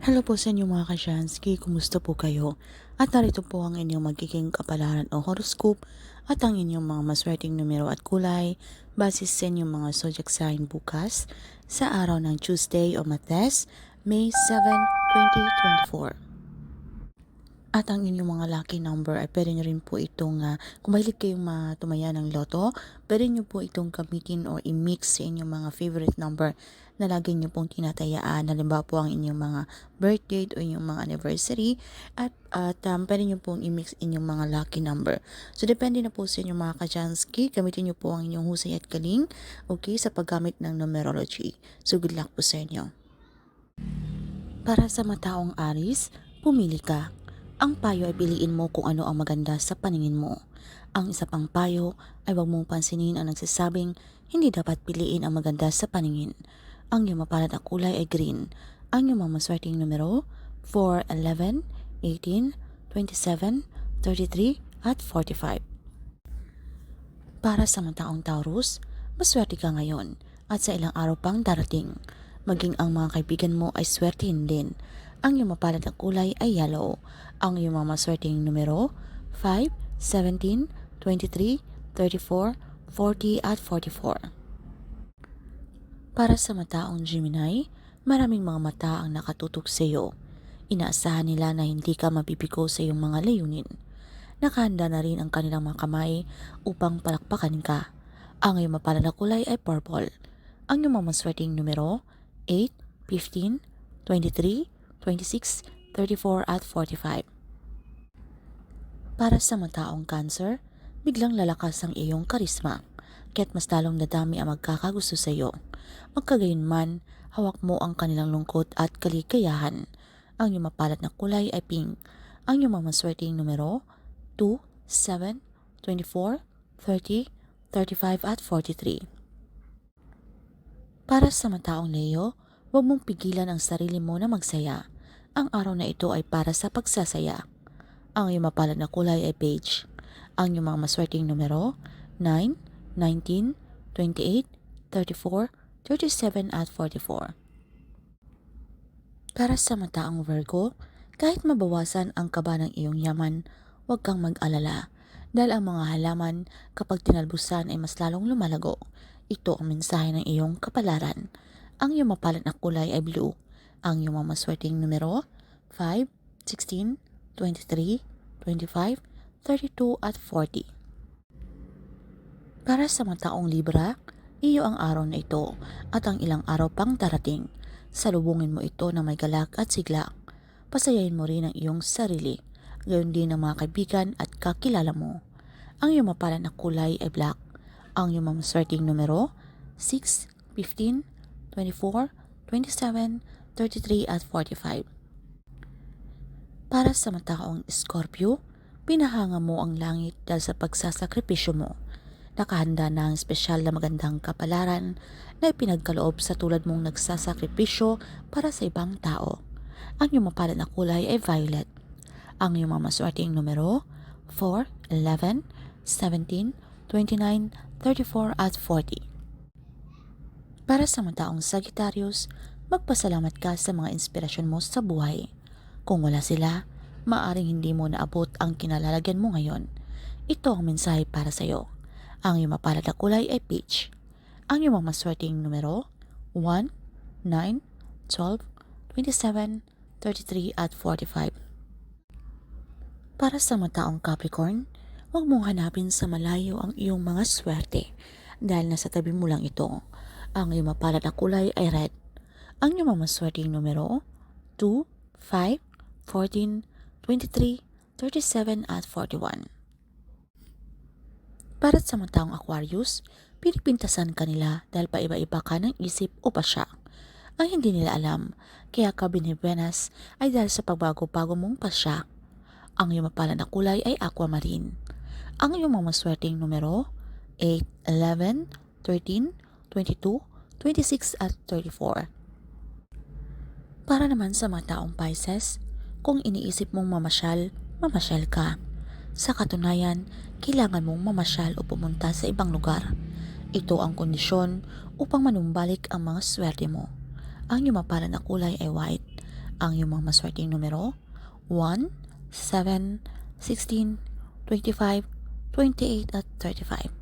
Hello po sa inyo mga kasyansky, kumusta po kayo? At narito po ang inyong magiging kapalaran o horoscope at ang inyong mga maswerteng numero at kulay base sa inyong mga zodiac sign bukas sa araw ng Tuesday o Mates, May 7, 2024. At ang inyong mga lucky number ay pwede nyo rin po itong, uh, kung mahilig kayong matumaya ng loto, pwede nyo po itong gamitin or i-mix sa inyong mga favorite number na lagi nyo pong tinatayaan. Halimbawa po ang inyong mga birthday o inyong mga anniversary at, at um, pwede nyo pong i-mix inyong mga lucky number. So depende na po sa inyong mga kachansky, gamitin nyo po ang inyong husay at galing okay, sa paggamit ng numerology. So good luck po sa inyo. Para sa mataong Aris, pumili ka. Ang payo ay piliin mo kung ano ang maganda sa paningin mo. Ang isa pang payo ay huwag mong pansinin ang nagsasabing hindi dapat piliin ang maganda sa paningin. Ang iyong mapalad na kulay ay green. Ang iyong mga maswerteng numero 4, 11, 18, 27, 33 at 45. Para sa mga taong Taurus, maswerte ka ngayon at sa ilang araw pang darating. Maging ang mga kaibigan mo ay swertihin din. Ang iyong mapalad na kulay ay yellow. Ang iyong mga maswerteng numero 5, 17, 23, 34, 40 at 44. Para sa mataong Gemini, maraming mga mata ang nakatutok sa iyo. Inaasahan nila na hindi ka mabibigo sa iyong mga layunin. Nakahanda na rin ang kanilang mga kamay upang palakpakan ka. Ang iyong mapalad na kulay ay purple. Ang iyong mga maswerteng numero 8, 15, 23, 26, 34 at 45. Para sa mataong cancer, biglang lalakas ang iyong karisma, kaya't mas lalong nadami ang magkakagusto sa iyo. Magkagayon man, hawak mo ang kanilang lungkot at kaligayahan. Ang iyong mapalat na kulay ay pink. Ang iyong mga maswerteng numero 2, 7, 24, 30, 35 at 43. Para sa mataong Leo, huwag mong pigilan ang sarili mo na magsaya. Ang araw na ito ay para sa pagsasaya. Ang iyong mapalad na kulay ay beige. Ang iyong mga maswerteng numero 9, 19, 28, 34, 37 at 44. Para sa mataang Virgo, kahit mabawasan ang kaba ng iyong yaman, huwag kang mag-alala dahil ang mga halaman kapag tinalbusan ay mas lalong lumalago. Ito ang mensahe ng iyong kapalaran. Ang iyong mapalad na kulay ay blue. Ang iyong mga numero 5, 16, 23, 25, 32 at 40. Para sa mga taong Libra, iyo ang araw na ito at ang ilang araw pang darating. Salubungin mo ito na may galak at sigla. Pasayahin mo rin ang iyong sarili, gayon din ang mga kaibigan at kakilala mo. Ang iyong mapala na kulay ay black. Ang iyong mamaswerteng numero 6, 15, 24, 27, 33 at 45. Para sa mataong Scorpio, pinahanga mo ang langit dahil sa pagsasakripisyo mo. Nakahanda na ang espesyal na magandang kapalaran na ipinagkaloob sa tulad mong nagsasakripisyo para sa ibang tao. Ang iyong mapalad na kulay ay violet. Ang iyong mga numero 4, 11, 17, 29, 34 at 40. Para sa mga taong Sagittarius, magpasalamat ka sa mga inspirasyon mo sa buhay. Kung wala sila, maaring hindi mo naabot ang kinalalagyan mo ngayon. Ito ang mensahe para sa iyo. Ang iyong mapalad na kulay ay peach. Ang iyong mga maswerteng numero 1, 9, 12, 27, 33 at 45. Para sa mataong Capricorn, huwag mong hanapin sa malayo ang iyong mga swerte dahil nasa tabi mo lang ito. Ang iyong mapalad na kulay ay red. Ang iyong mga numero 2, 5, 14, 23, 37 at 41. Para sa mga taong Aquarius, pinipintasan ka nila dahil paiba-iba ka ng isip o pasya. Ang hindi nila alam, kaya ka binibuenas ay dahil sa pagbago-bago mong pasya. Ang iyong mapala na kulay ay aquamarine. Ang iyong mga numero 8, 11, 13, 22, 26 at 34. Para naman sa mga taong Pisces, kung iniisip mong mamasyal, mamasyal ka. Sa katunayan, kailangan mong mamasyal o pumunta sa ibang lugar. Ito ang kondisyon upang manumbalik ang mga swerte mo. Ang iyong mapala na kulay ay white. ang iyong mga maswerteng numero 1, 7, 16, 25, 28 at 35.